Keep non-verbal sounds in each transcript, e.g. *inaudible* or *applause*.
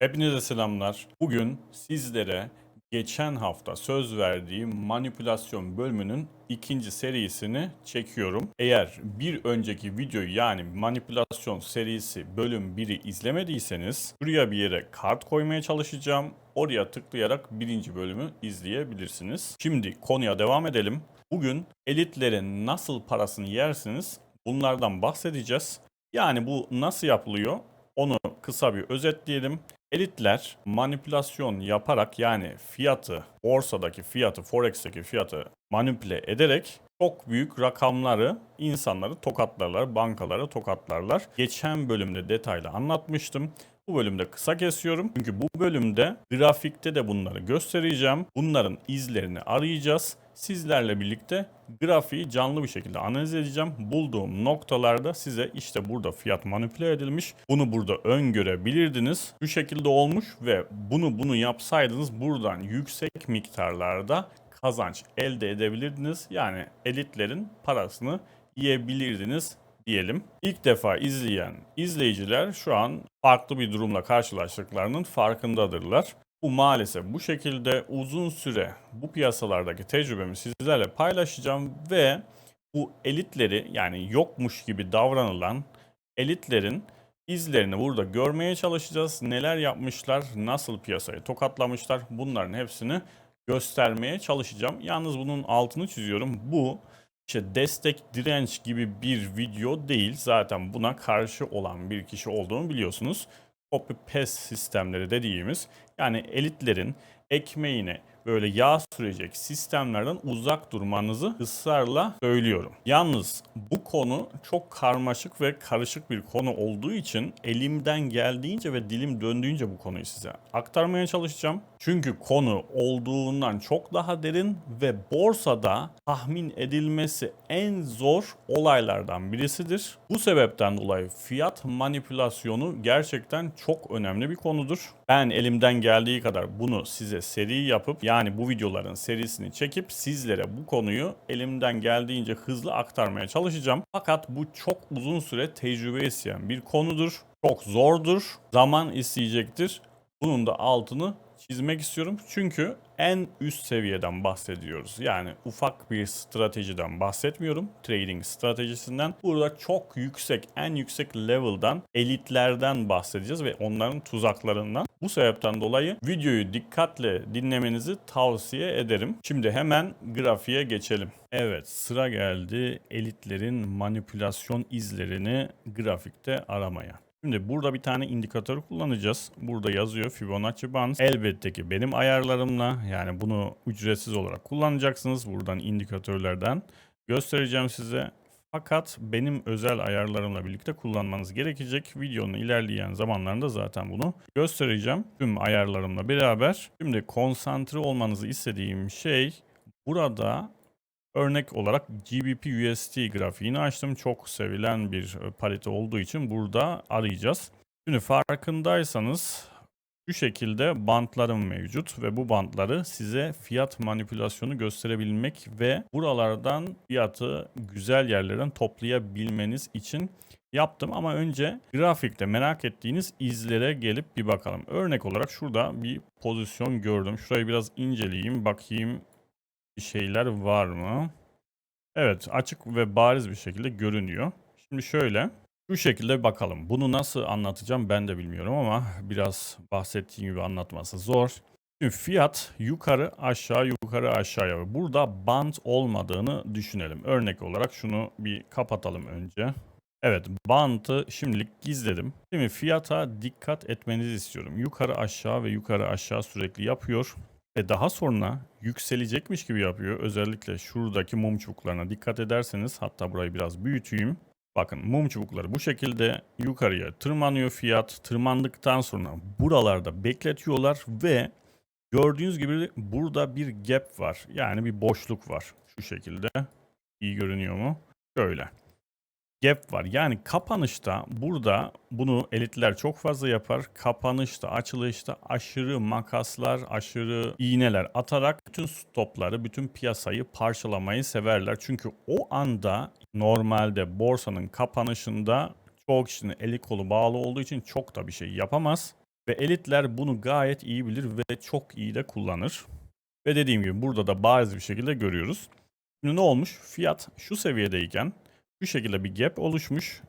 Hepinize selamlar. Bugün sizlere geçen hafta söz verdiğim manipülasyon bölümünün ikinci serisini çekiyorum. Eğer bir önceki videoyu yani manipülasyon serisi bölüm 1'i izlemediyseniz buraya bir yere kart koymaya çalışacağım. Oraya tıklayarak birinci bölümü izleyebilirsiniz. Şimdi konuya devam edelim. Bugün elitlerin nasıl parasını yersiniz bunlardan bahsedeceğiz. Yani bu nasıl yapılıyor? Onu kısa bir özetleyelim. Elitler manipülasyon yaparak yani fiyatı, borsadaki fiyatı, forex'teki fiyatı manipüle ederek çok büyük rakamları insanları tokatlarlar, bankaları tokatlarlar. Geçen bölümde detaylı anlatmıştım. Bu bölümde kısa kesiyorum. Çünkü bu bölümde grafikte de bunları göstereceğim. Bunların izlerini arayacağız. Sizlerle birlikte grafiği canlı bir şekilde analiz edeceğim. Bulduğum noktalarda size işte burada fiyat manipüle edilmiş. Bunu burada öngörebilirdiniz. Bu şekilde olmuş ve bunu bunu yapsaydınız buradan yüksek miktarlarda kazanç elde edebilirdiniz. Yani elitlerin parasını yiyebilirdiniz diyelim. İlk defa izleyen izleyiciler şu an farklı bir durumla karşılaştıklarının farkındadırlar. Bu maalesef bu şekilde uzun süre bu piyasalardaki tecrübemi sizlerle paylaşacağım ve bu elitleri yani yokmuş gibi davranılan elitlerin izlerini burada görmeye çalışacağız. Neler yapmışlar, nasıl piyasayı tokatlamışlar bunların hepsini göstermeye çalışacağım. Yalnız bunun altını çiziyorum. Bu işte destek direnç gibi bir video değil. Zaten buna karşı olan bir kişi olduğunu biliyorsunuz. Copy paste sistemleri dediğimiz yani elitlerin ekmeğine böyle yağ sürecek sistemlerden uzak durmanızı ısrarla söylüyorum. Yalnız bu konu çok karmaşık ve karışık bir konu olduğu için elimden geldiğince ve dilim döndüğünce bu konuyu size aktarmaya çalışacağım. Çünkü konu olduğundan çok daha derin ve borsada tahmin edilmesi en zor olaylardan birisidir. Bu sebepten dolayı fiyat manipülasyonu gerçekten çok önemli bir konudur. Ben elimden geldiği kadar bunu size seri yapıp yani bu videoların serisini çekip sizlere bu konuyu elimden geldiğince hızlı aktarmaya çalışacağım. Fakat bu çok uzun süre tecrübe isteyen bir konudur. Çok zordur. Zaman isteyecektir. Bunun da altını çizmek istiyorum. Çünkü en üst seviyeden bahsediyoruz. Yani ufak bir stratejiden bahsetmiyorum. Trading stratejisinden. Burada çok yüksek, en yüksek level'dan, elitlerden bahsedeceğiz ve onların tuzaklarından. Bu sebepten dolayı videoyu dikkatle dinlemenizi tavsiye ederim. Şimdi hemen grafiğe geçelim. Evet sıra geldi elitlerin manipülasyon izlerini grafikte aramaya. Şimdi burada bir tane indikatör kullanacağız. Burada yazıyor Fibonacci Bands. Elbette ki benim ayarlarımla yani bunu ücretsiz olarak kullanacaksınız. Buradan indikatörlerden göstereceğim size. Fakat benim özel ayarlarımla birlikte kullanmanız gerekecek. Videonun ilerleyen zamanlarında zaten bunu göstereceğim. Tüm ayarlarımla beraber. Şimdi konsantre olmanızı istediğim şey burada Örnek olarak GBP USD grafiğini açtım. Çok sevilen bir e, parite olduğu için burada arayacağız. Şimdi farkındaysanız şu şekilde bantlarım mevcut ve bu bantları size fiyat manipülasyonu gösterebilmek ve buralardan fiyatı güzel yerlerden toplayabilmeniz için yaptım ama önce grafikte merak ettiğiniz izlere gelip bir bakalım. Örnek olarak şurada bir pozisyon gördüm. Şurayı biraz inceleyeyim bakayım bir şeyler var mı? Evet açık ve bariz bir şekilde görünüyor. Şimdi şöyle şu şekilde bakalım. Bunu nasıl anlatacağım ben de bilmiyorum ama biraz bahsettiğim gibi anlatması zor. Şimdi fiyat yukarı aşağı yukarı aşağıya. Burada band olmadığını düşünelim. Örnek olarak şunu bir kapatalım önce. Evet bantı şimdilik gizledim. Şimdi fiyata dikkat etmenizi istiyorum. Yukarı aşağı ve yukarı aşağı sürekli yapıyor. Ve daha sonra yükselecekmiş gibi yapıyor. Özellikle şuradaki mum çubuklarına dikkat ederseniz hatta burayı biraz büyüteyim. Bakın mum çubukları bu şekilde yukarıya tırmanıyor fiyat. Tırmandıktan sonra buralarda bekletiyorlar ve gördüğünüz gibi burada bir gap var. Yani bir boşluk var şu şekilde. İyi görünüyor mu? Şöyle gap var. Yani kapanışta burada bunu elitler çok fazla yapar. Kapanışta, açılışta aşırı makaslar, aşırı iğneler atarak bütün stopları, bütün piyasayı parçalamayı severler. Çünkü o anda normalde borsanın kapanışında çoğu kişinin eli kolu bağlı olduğu için çok da bir şey yapamaz. Ve elitler bunu gayet iyi bilir ve çok iyi de kullanır. Ve dediğim gibi burada da bariz bir şekilde görüyoruz. Şimdi ne olmuş? Fiyat şu seviyedeyken şu şekilde bir gap oluşmuş.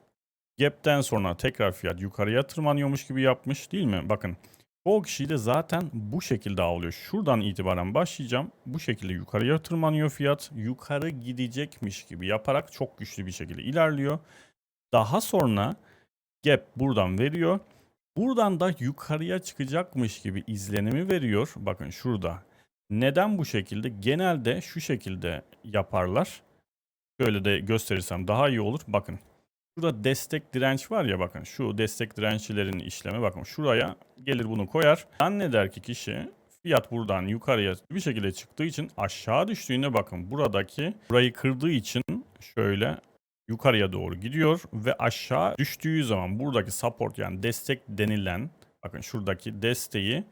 Gap'ten sonra tekrar fiyat yukarıya tırmanıyormuş gibi yapmış değil mi? Bakın çoğu kişiyi de zaten bu şekilde avlıyor. Şuradan itibaren başlayacağım. Bu şekilde yukarıya tırmanıyor fiyat. Yukarı gidecekmiş gibi yaparak çok güçlü bir şekilde ilerliyor. Daha sonra gap buradan veriyor. Buradan da yukarıya çıkacakmış gibi izlenimi veriyor. Bakın şurada. Neden bu şekilde? Genelde şu şekilde yaparlar. Şöyle de gösterirsem daha iyi olur. Bakın. Şurada destek direnç var ya bakın. Şu destek dirençlerin işlemi bakın. Şuraya gelir bunu koyar. Zanneder ki kişi fiyat buradan yukarıya bir şekilde çıktığı için aşağı düştüğünde bakın buradaki burayı kırdığı için şöyle yukarıya doğru gidiyor ve aşağı düştüğü zaman buradaki support yani destek denilen bakın şuradaki desteği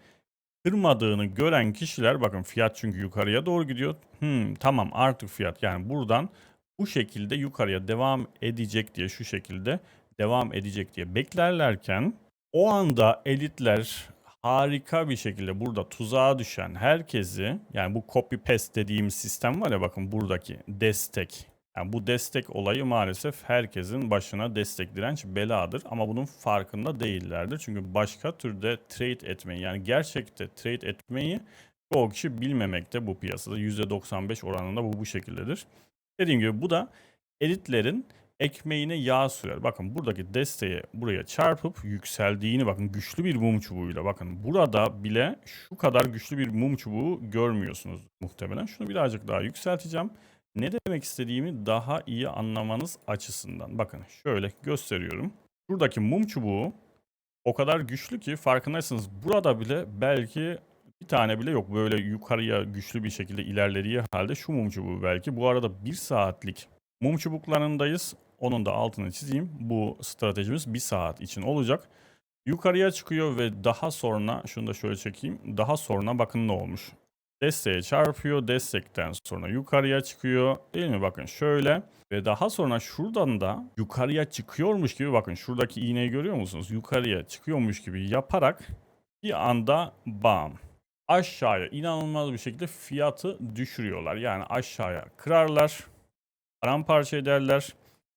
kırmadığını gören kişiler bakın fiyat çünkü yukarıya doğru gidiyor. Hmm, tamam artık fiyat yani buradan bu şekilde yukarıya devam edecek diye şu şekilde devam edecek diye beklerlerken o anda elitler harika bir şekilde burada tuzağa düşen herkesi yani bu copy paste dediğimiz sistem var ya bakın buradaki destek yani bu destek olayı maalesef herkesin başına destek direnç beladır ama bunun farkında değillerdir. Çünkü başka türde trade etmeyi yani gerçekte trade etmeyi çoğu kişi bilmemekte bu piyasada. %95 oranında bu bu şekildedir. Dediğim gibi bu da elitlerin ekmeğine yağ sürer. Bakın buradaki desteği buraya çarpıp yükseldiğini bakın güçlü bir mum çubuğuyla bakın burada bile şu kadar güçlü bir mum çubuğu görmüyorsunuz muhtemelen. Şunu birazcık daha yükselteceğim. Ne demek istediğimi daha iyi anlamanız açısından. Bakın şöyle gösteriyorum. Buradaki mum çubuğu o kadar güçlü ki farkındaysanız burada bile belki bir tane bile yok böyle yukarıya güçlü bir şekilde ilerlediği halde şu mum çubuğu belki. Bu arada bir saatlik mum çubuklarındayız. Onun da altını çizeyim. Bu stratejimiz bir saat için olacak. Yukarıya çıkıyor ve daha sonra şunu da şöyle çekeyim. Daha sonra bakın ne olmuş. Desteğe çarpıyor. Destekten sonra yukarıya çıkıyor. Değil mi? Bakın şöyle. Ve daha sonra şuradan da yukarıya çıkıyormuş gibi bakın şuradaki iğneyi görüyor musunuz? Yukarıya çıkıyormuş gibi yaparak bir anda bam aşağıya inanılmaz bir şekilde fiyatı düşürüyorlar. Yani aşağıya kırarlar, paramparça ederler.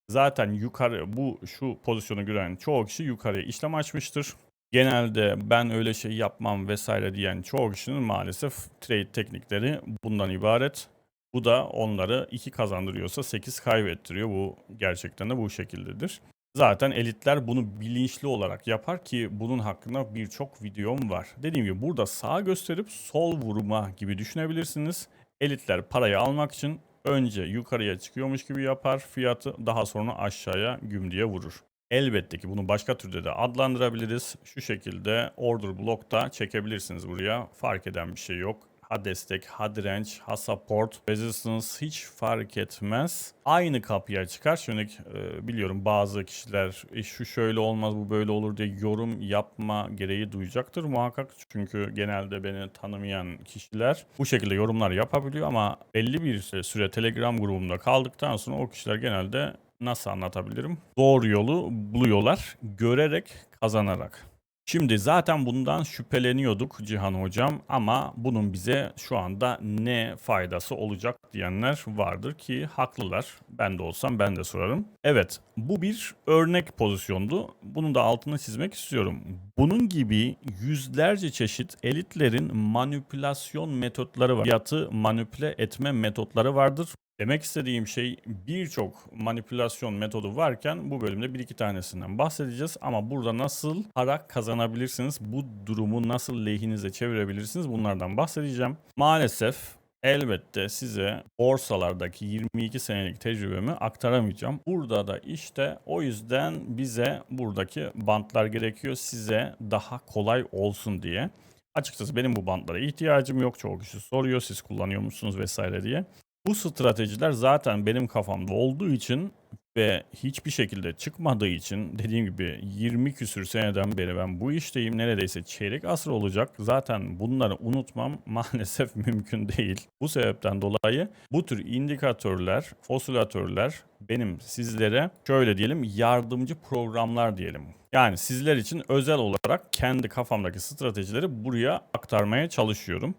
Zaten yukarı bu şu pozisyonu gören çoğu kişi yukarıya işlem açmıştır. Genelde ben öyle şey yapmam vesaire diyen çoğu kişinin maalesef trade teknikleri bundan ibaret. Bu da onları 2 kazandırıyorsa 8 kaybettiriyor. Bu gerçekten de bu şekildedir. Zaten elitler bunu bilinçli olarak yapar ki bunun hakkında birçok videom var. Dediğim gibi burada sağ gösterip sol vurma gibi düşünebilirsiniz. Elitler parayı almak için önce yukarıya çıkıyormuş gibi yapar fiyatı daha sonra aşağıya güm diye vurur. Elbette ki bunu başka türde de adlandırabiliriz. Şu şekilde order block'ta çekebilirsiniz buraya. Fark eden bir şey yok. Ha destek, ha direnç, ha support, resistance hiç fark etmez. Aynı kapıya çıkar. Şimdi e, biliyorum bazı kişiler e, şu şöyle olmaz bu böyle olur diye yorum yapma gereği duyacaktır muhakkak. Çünkü genelde beni tanımayan kişiler bu şekilde yorumlar yapabiliyor ama belli bir süre Telegram grubumda kaldıktan sonra o kişiler genelde nasıl anlatabilirim? Doğru yolu buluyorlar görerek kazanarak. Şimdi zaten bundan şüpheleniyorduk Cihan Hocam ama bunun bize şu anda ne faydası olacak diyenler vardır ki haklılar. Ben de olsam ben de sorarım. Evet bu bir örnek pozisyondu. Bunun da altını çizmek istiyorum. Bunun gibi yüzlerce çeşit elitlerin manipülasyon metotları var. Fiyatı manipüle etme metotları vardır. Demek istediğim şey birçok manipülasyon metodu varken bu bölümde bir iki tanesinden bahsedeceğiz. Ama burada nasıl para kazanabilirsiniz, bu durumu nasıl lehinize çevirebilirsiniz bunlardan bahsedeceğim. Maalesef elbette size borsalardaki 22 senelik tecrübemi aktaramayacağım. Burada da işte o yüzden bize buradaki bantlar gerekiyor size daha kolay olsun diye. Açıkçası benim bu bantlara ihtiyacım yok. Çoğu kişi soruyor siz kullanıyor musunuz vesaire diye. Bu stratejiler zaten benim kafamda olduğu için ve hiçbir şekilde çıkmadığı için dediğim gibi 20 küsür seneden beri ben bu işteyim. Neredeyse çeyrek asır olacak. Zaten bunları unutmam *laughs* maalesef mümkün değil. Bu sebepten dolayı bu tür indikatörler, osilatörler benim sizlere şöyle diyelim yardımcı programlar diyelim. Yani sizler için özel olarak kendi kafamdaki stratejileri buraya aktarmaya çalışıyorum.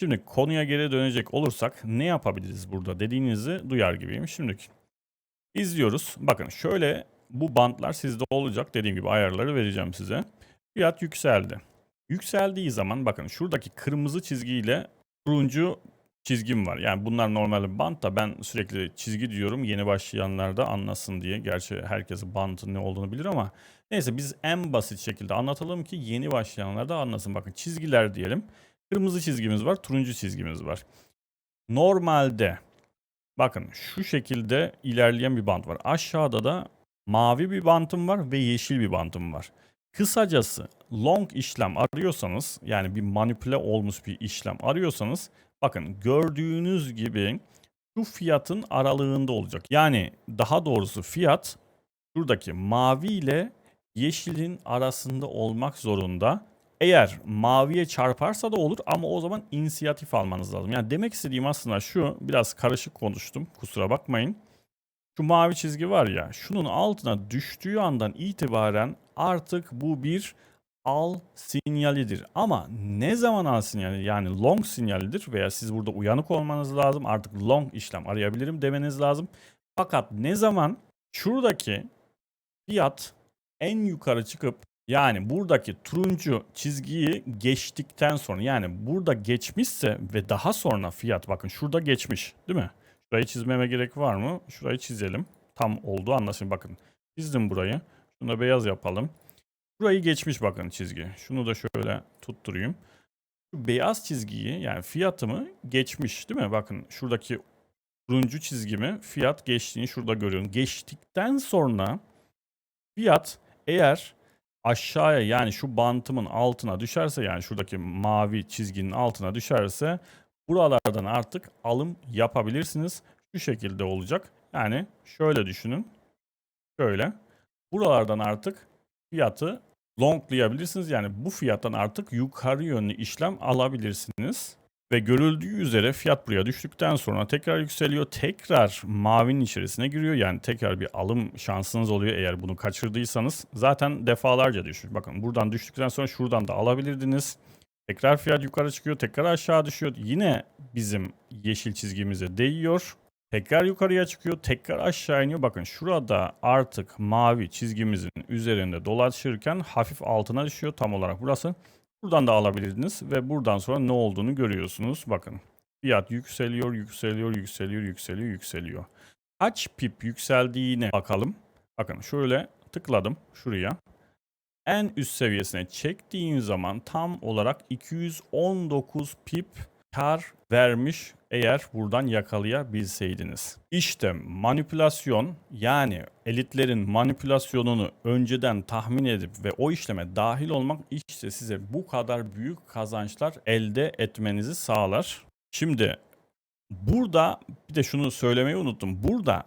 Şimdi konuya geri dönecek olursak ne yapabiliriz burada dediğinizi duyar gibiyim. Şimdi izliyoruz. Bakın şöyle bu bantlar sizde olacak. Dediğim gibi ayarları vereceğim size. Fiyat yükseldi. Yükseldiği zaman bakın şuradaki kırmızı çizgiyle turuncu çizgim var. Yani bunlar normal bant da ben sürekli çizgi diyorum yeni başlayanlar da anlasın diye. Gerçi herkes bantın ne olduğunu bilir ama neyse biz en basit şekilde anlatalım ki yeni başlayanlar da anlasın. Bakın çizgiler diyelim. Kırmızı çizgimiz var, turuncu çizgimiz var. Normalde bakın şu şekilde ilerleyen bir bant var. Aşağıda da mavi bir bantım var ve yeşil bir bantım var. Kısacası long işlem arıyorsanız yani bir manipüle olmuş bir işlem arıyorsanız bakın gördüğünüz gibi şu fiyatın aralığında olacak. Yani daha doğrusu fiyat şuradaki mavi ile yeşilin arasında olmak zorunda. Eğer maviye çarparsa da olur ama o zaman inisiyatif almanız lazım. Yani demek istediğim aslında şu biraz karışık konuştum kusura bakmayın. Şu mavi çizgi var ya şunun altına düştüğü andan itibaren artık bu bir al sinyalidir. Ama ne zaman al sinyali yani long sinyalidir veya siz burada uyanık olmanız lazım artık long işlem arayabilirim demeniz lazım. Fakat ne zaman şuradaki fiyat en yukarı çıkıp yani buradaki turuncu çizgiyi geçtikten sonra yani burada geçmişse ve daha sonra fiyat bakın şurada geçmiş değil mi? Şurayı çizmeme gerek var mı? Şurayı çizelim. Tam oldu anlaşılın bakın. Çizdim burayı. Şunu da beyaz yapalım. Burayı geçmiş bakın çizgi. Şunu da şöyle tutturayım. Şu beyaz çizgiyi yani fiyatımı geçmiş değil mi? Bakın şuradaki turuncu çizgimi fiyat geçtiğini şurada görüyorum. Geçtikten sonra fiyat eğer aşağıya yani şu bantımın altına düşerse yani şuradaki mavi çizginin altına düşerse buralardan artık alım yapabilirsiniz. Şu şekilde olacak. Yani şöyle düşünün. Şöyle. Buralardan artık fiyatı longlayabilirsiniz. Yani bu fiyattan artık yukarı yönlü işlem alabilirsiniz. Ve görüldüğü üzere fiyat buraya düştükten sonra tekrar yükseliyor. Tekrar mavinin içerisine giriyor. Yani tekrar bir alım şansınız oluyor eğer bunu kaçırdıysanız. Zaten defalarca düşüyor. Bakın buradan düştükten sonra şuradan da alabilirdiniz. Tekrar fiyat yukarı çıkıyor. Tekrar aşağı düşüyor. Yine bizim yeşil çizgimize değiyor. Tekrar yukarıya çıkıyor. Tekrar aşağı iniyor. Bakın şurada artık mavi çizgimizin üzerinde dolaşırken hafif altına düşüyor. Tam olarak burası. Buradan da alabilirdiniz ve buradan sonra ne olduğunu görüyorsunuz. Bakın fiyat yükseliyor, yükseliyor, yükseliyor, yükseliyor, yükseliyor. Kaç pip yükseldiğine bakalım. Bakın şöyle tıkladım şuraya. En üst seviyesine çektiğim zaman tam olarak 219 pip kar vermiş eğer buradan yakalayabilseydiniz. İşte manipülasyon yani elitlerin manipülasyonunu önceden tahmin edip ve o işleme dahil olmak işte size bu kadar büyük kazançlar elde etmenizi sağlar. Şimdi burada bir de şunu söylemeyi unuttum. Burada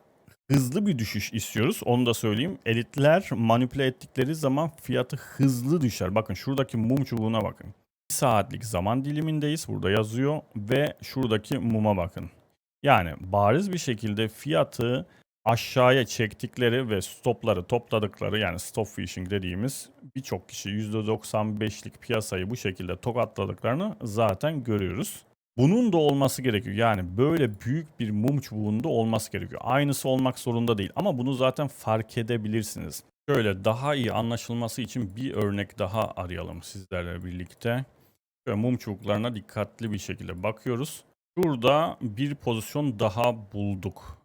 hızlı bir düşüş istiyoruz. Onu da söyleyeyim. Elitler manipüle ettikleri zaman fiyatı hızlı düşer. Bakın şuradaki mum çubuğuna bakın saatlik zaman dilimindeyiz. Burada yazıyor ve şuradaki muma bakın. Yani bariz bir şekilde fiyatı aşağıya çektikleri ve stopları topladıkları yani stop fishing dediğimiz birçok kişi %95'lik piyasayı bu şekilde tokatladıklarını zaten görüyoruz. Bunun da olması gerekiyor. Yani böyle büyük bir mum çubuğunda olması gerekiyor. Aynısı olmak zorunda değil ama bunu zaten fark edebilirsiniz. Şöyle daha iyi anlaşılması için bir örnek daha arayalım sizlerle birlikte. Şöyle mum çubuklarına dikkatli bir şekilde bakıyoruz. Şurada bir pozisyon daha bulduk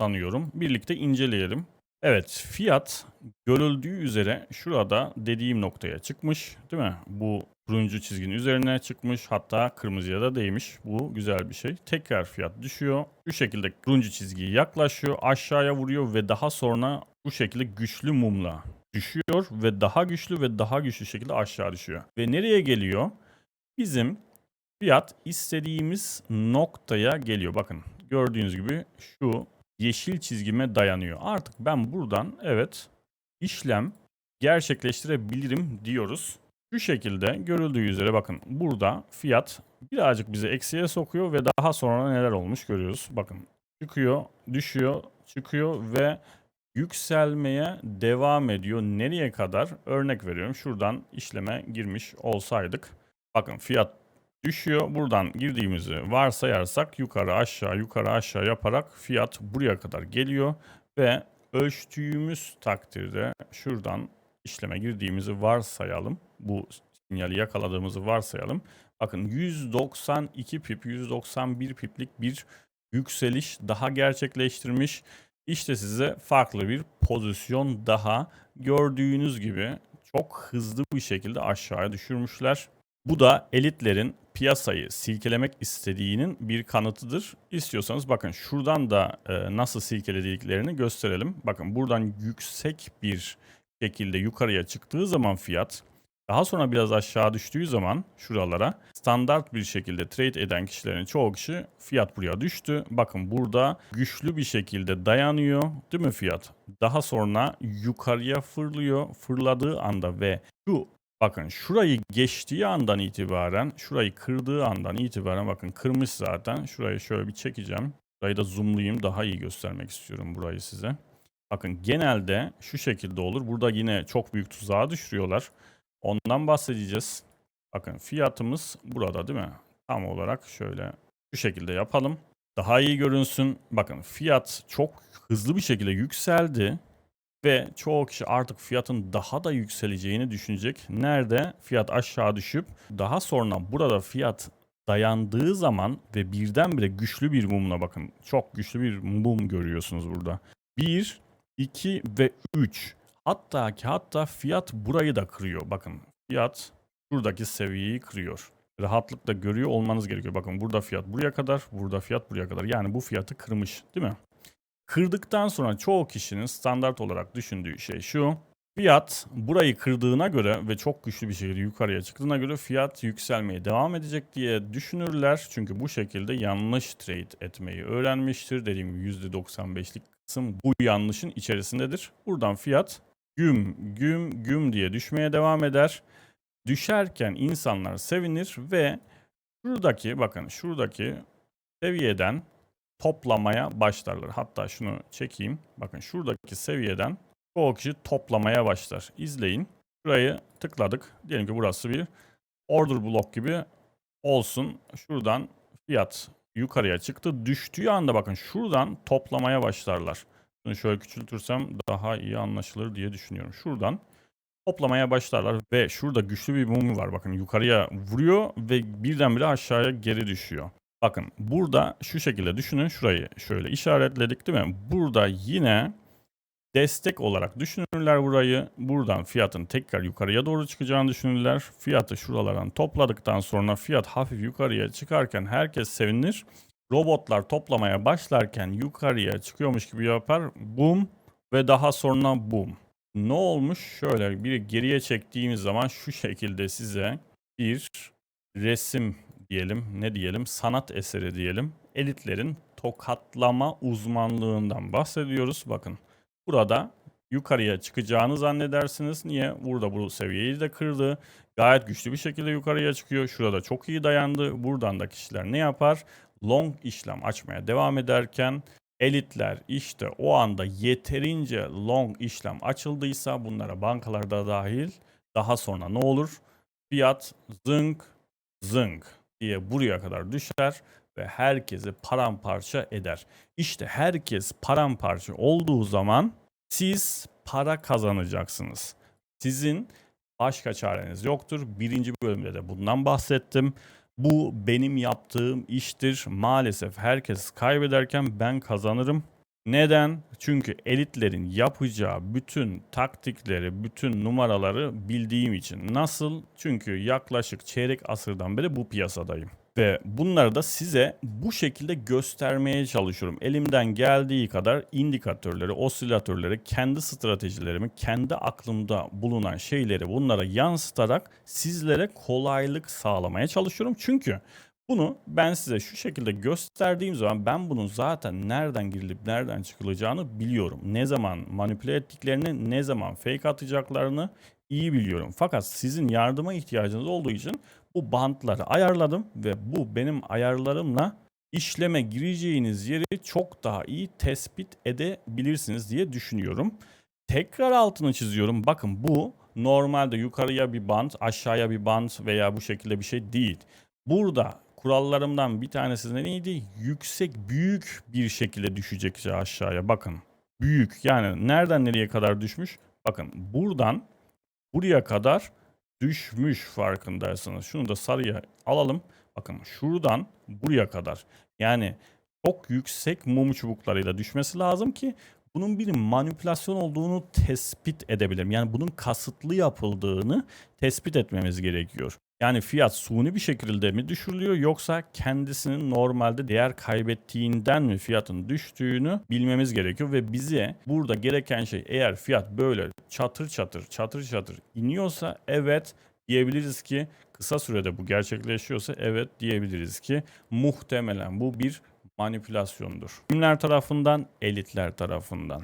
sanıyorum. Birlikte inceleyelim. Evet fiyat görüldüğü üzere şurada dediğim noktaya çıkmış değil mi? Bu turuncu çizginin üzerine çıkmış hatta kırmızıya da değmiş. Bu güzel bir şey. Tekrar fiyat düşüyor. Bu şekilde turuncu çizgiye yaklaşıyor aşağıya vuruyor ve daha sonra bu şekilde güçlü mumla düşüyor ve daha güçlü ve daha güçlü şekilde aşağı düşüyor. Ve nereye geliyor? Bizim fiyat istediğimiz noktaya geliyor. Bakın gördüğünüz gibi şu yeşil çizgime dayanıyor. Artık ben buradan evet işlem gerçekleştirebilirim diyoruz. Şu şekilde görüldüğü üzere bakın burada fiyat birazcık bizi eksiye sokuyor ve daha sonra neler olmuş görüyoruz. Bakın çıkıyor, düşüyor, çıkıyor ve yükselmeye devam ediyor. Nereye kadar? Örnek veriyorum. Şuradan işleme girmiş olsaydık. Bakın fiyat düşüyor. Buradan girdiğimizi varsayarsak yukarı aşağı yukarı aşağı yaparak fiyat buraya kadar geliyor ve ölçtüğümüz takdirde şuradan işleme girdiğimizi varsayalım. Bu sinyali yakaladığımızı varsayalım. Bakın 192 pip, 191 piplik bir yükseliş daha gerçekleştirmiş. İşte size farklı bir pozisyon daha gördüğünüz gibi çok hızlı bir şekilde aşağıya düşürmüşler. Bu da elitlerin piyasayı silkelemek istediğinin bir kanıtıdır. İstiyorsanız bakın şuradan da e, nasıl silkelediklerini gösterelim. Bakın buradan yüksek bir şekilde yukarıya çıktığı zaman fiyat daha sonra biraz aşağı düştüğü zaman şuralara standart bir şekilde trade eden kişilerin çoğu kişi fiyat buraya düştü. Bakın burada güçlü bir şekilde dayanıyor değil mi fiyat? Daha sonra yukarıya fırlıyor. Fırladığı anda ve şu bakın şurayı geçtiği andan itibaren şurayı kırdığı andan itibaren bakın kırmış zaten. Şurayı şöyle bir çekeceğim. Burayı da zoomlayayım daha iyi göstermek istiyorum burayı size. Bakın genelde şu şekilde olur. Burada yine çok büyük tuzağa düşürüyorlar. Ondan bahsedeceğiz. Bakın fiyatımız burada değil mi? Tam olarak şöyle şu şekilde yapalım. Daha iyi görünsün. Bakın fiyat çok hızlı bir şekilde yükseldi. Ve çoğu kişi artık fiyatın daha da yükseleceğini düşünecek. Nerede fiyat aşağı düşüp daha sonra burada fiyat dayandığı zaman ve birdenbire güçlü bir mumla bakın çok güçlü bir mum görüyorsunuz burada. 1, 2 ve 3 Hatta ki hatta fiyat burayı da kırıyor. Bakın fiyat buradaki seviyeyi kırıyor. Rahatlıkla görüyor olmanız gerekiyor. Bakın burada fiyat buraya kadar, burada fiyat buraya kadar. Yani bu fiyatı kırmış değil mi? Kırdıktan sonra çoğu kişinin standart olarak düşündüğü şey şu. Fiyat burayı kırdığına göre ve çok güçlü bir şekilde yukarıya çıktığına göre fiyat yükselmeye devam edecek diye düşünürler. Çünkü bu şekilde yanlış trade etmeyi öğrenmiştir. Dediğim gibi %95'lik kısım bu yanlışın içerisindedir. Buradan fiyat güm güm güm diye düşmeye devam eder. Düşerken insanlar sevinir ve şuradaki bakın şuradaki seviyeden toplamaya başlarlar. Hatta şunu çekeyim. Bakın şuradaki seviyeden çoğu kişi toplamaya başlar. İzleyin. Şurayı tıkladık. Diyelim ki burası bir order block gibi olsun. Şuradan fiyat yukarıya çıktı. Düştüğü anda bakın şuradan toplamaya başlarlar. Bunu şöyle küçültürsem daha iyi anlaşılır diye düşünüyorum. Şuradan toplamaya başlarlar ve şurada güçlü bir mum var. Bakın yukarıya vuruyor ve birdenbire aşağıya geri düşüyor. Bakın burada şu şekilde düşünün. Şurayı şöyle işaretledik değil mi? Burada yine destek olarak düşünürler burayı. Buradan fiyatın tekrar yukarıya doğru çıkacağını düşünürler. Fiyatı şuralardan topladıktan sonra fiyat hafif yukarıya çıkarken herkes sevinir robotlar toplamaya başlarken yukarıya çıkıyormuş gibi yapar. Boom ve daha sonra boom. Ne olmuş? Şöyle bir geriye çektiğimiz zaman şu şekilde size bir resim diyelim, ne diyelim, sanat eseri diyelim. Elitlerin tokatlama uzmanlığından bahsediyoruz. Bakın burada yukarıya çıkacağını zannedersiniz. Niye? Burada bu seviyeyi de kırdı. Gayet güçlü bir şekilde yukarıya çıkıyor. Şurada çok iyi dayandı. Buradan da kişiler ne yapar? long işlem açmaya devam ederken elitler işte o anda yeterince long işlem açıldıysa bunlara bankalarda dahil daha sonra ne olur? Fiyat zınk zınk diye buraya kadar düşer ve herkesi paramparça eder. İşte herkes paramparça olduğu zaman siz para kazanacaksınız. Sizin başka çareniz yoktur. Birinci bölümde de bundan bahsettim. Bu benim yaptığım iştir. Maalesef herkes kaybederken ben kazanırım. Neden? Çünkü elitlerin yapacağı bütün taktikleri, bütün numaraları bildiğim için. Nasıl? Çünkü yaklaşık çeyrek asırdan beri bu piyasadayım. Ve bunları da size bu şekilde göstermeye çalışıyorum. Elimden geldiği kadar indikatörleri, osilatörleri, kendi stratejilerimi, kendi aklımda bulunan şeyleri bunlara yansıtarak sizlere kolaylık sağlamaya çalışıyorum. Çünkü Bunu ben size şu şekilde gösterdiğim zaman ben bunun zaten nereden girilip nereden çıkılacağını biliyorum. Ne zaman manipüle ettiklerini, ne zaman fake atacaklarını iyi biliyorum. Fakat sizin yardıma ihtiyacınız olduğu için bu bantları ayarladım ve bu benim ayarlarımla işleme gireceğiniz yeri çok daha iyi tespit edebilirsiniz diye düşünüyorum. Tekrar altını çiziyorum. Bakın bu normalde yukarıya bir bant, aşağıya bir bant veya bu şekilde bir şey değil. Burada kurallarımdan bir tanesi de neydi? Yüksek, büyük bir şekilde düşecek aşağıya. Bakın. Büyük. Yani nereden nereye kadar düşmüş? Bakın buradan buraya kadar düşmüş farkındaysanız. Şunu da sarıya alalım. Bakın şuradan buraya kadar. Yani çok yüksek mum çubuklarıyla düşmesi lazım ki bunun bir manipülasyon olduğunu tespit edebilirim. Yani bunun kasıtlı yapıldığını tespit etmemiz gerekiyor. Yani fiyat suni bir şekilde mi düşürülüyor yoksa kendisinin normalde değer kaybettiğinden mi fiyatın düştüğünü bilmemiz gerekiyor ve bize burada gereken şey eğer fiyat böyle çatır çatır çatır çatır iniyorsa evet diyebiliriz ki kısa sürede bu gerçekleşiyorsa evet diyebiliriz ki muhtemelen bu bir manipülasyondur. Kimler tarafından? Elitler tarafından.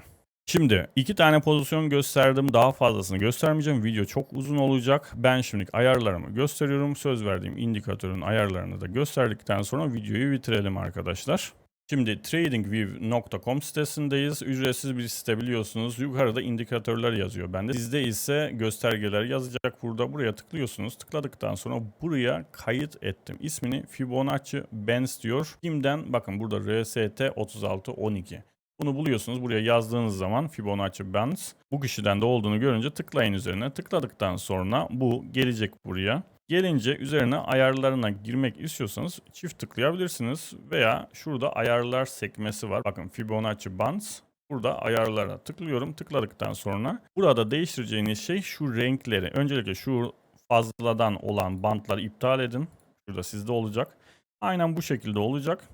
Şimdi iki tane pozisyon gösterdim. Daha fazlasını göstermeyeceğim. Video çok uzun olacak. Ben şimdi ayarlarımı gösteriyorum. Söz verdiğim indikatörün ayarlarını da gösterdikten sonra videoyu bitirelim arkadaşlar. Şimdi tradingview.com sitesindeyiz. Ücretsiz bir site biliyorsunuz. Yukarıda indikatörler yazıyor bende. Sizde ise göstergeler yazacak burada. Buraya tıklıyorsunuz. Tıkladıktan sonra buraya kayıt ettim. İsmini Fibonacci Bands diyor. Kimden? Bakın burada RST 3612. Bunu buluyorsunuz. Buraya yazdığınız zaman Fibonacci Bands. Bu kişiden de olduğunu görünce tıklayın üzerine. Tıkladıktan sonra bu gelecek buraya. Gelince üzerine ayarlarına girmek istiyorsanız çift tıklayabilirsiniz veya şurada ayarlar sekmesi var. Bakın Fibonacci Bands. Burada ayarlara tıklıyorum. Tıkladıktan sonra burada değiştireceğiniz şey şu renkleri. Öncelikle şu fazladan olan bantları iptal edin. Şurada sizde olacak. Aynen bu şekilde olacak.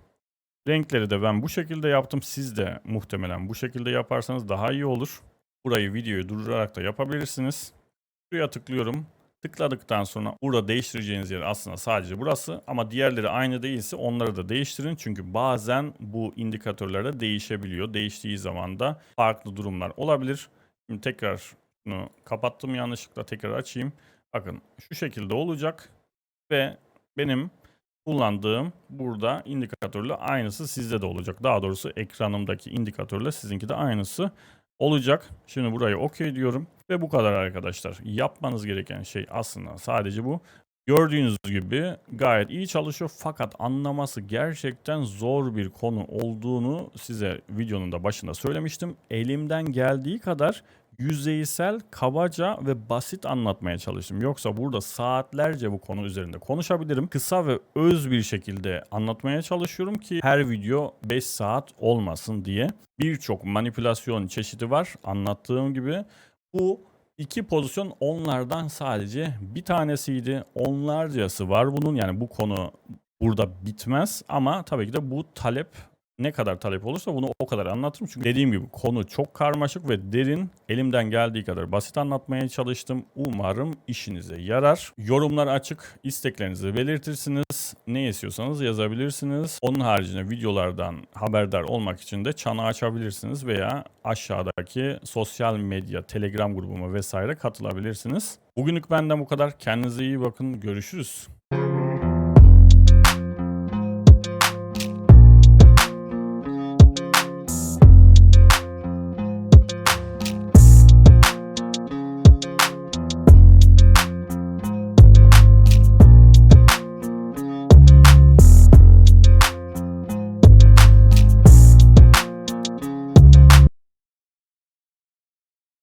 Renkleri de ben bu şekilde yaptım. Siz de muhtemelen bu şekilde yaparsanız daha iyi olur. Burayı videoyu durdurarak da yapabilirsiniz. Buraya tıklıyorum. Tıkladıktan sonra burada değiştireceğiniz yer aslında sadece burası ama diğerleri aynı değilse onları da değiştirin. Çünkü bazen bu indikatörlerde değişebiliyor. Değiştiği zaman da farklı durumlar olabilir. Şimdi tekrar bunu kapattım yanlışlıkla tekrar açayım. Bakın şu şekilde olacak ve benim kullandığım burada indikatörle aynısı sizde de olacak. Daha doğrusu ekranımdaki indikatörle sizinki de aynısı olacak. Şimdi burayı okey diyorum ve bu kadar arkadaşlar. Yapmanız gereken şey aslında sadece bu. Gördüğünüz gibi gayet iyi çalışıyor fakat anlaması gerçekten zor bir konu olduğunu size videonun da başında söylemiştim. Elimden geldiği kadar yüzeysel, kabaca ve basit anlatmaya çalıştım. Yoksa burada saatlerce bu konu üzerinde konuşabilirim. Kısa ve öz bir şekilde anlatmaya çalışıyorum ki her video 5 saat olmasın diye. Birçok manipülasyon çeşidi var anlattığım gibi. Bu iki pozisyon onlardan sadece bir tanesiydi. Onlarcası var bunun yani bu konu burada bitmez ama tabii ki de bu talep ne kadar talep olursa bunu o kadar anlatırım. Çünkü dediğim gibi konu çok karmaşık ve derin. Elimden geldiği kadar basit anlatmaya çalıştım. Umarım işinize yarar. Yorumlar açık. İsteklerinizi belirtirsiniz. Ne istiyorsanız yazabilirsiniz. Onun haricinde videolardan haberdar olmak için de çanı açabilirsiniz veya aşağıdaki sosyal medya, Telegram grubuma vesaire katılabilirsiniz. Bugünlük benden bu kadar. Kendinize iyi bakın. Görüşürüz.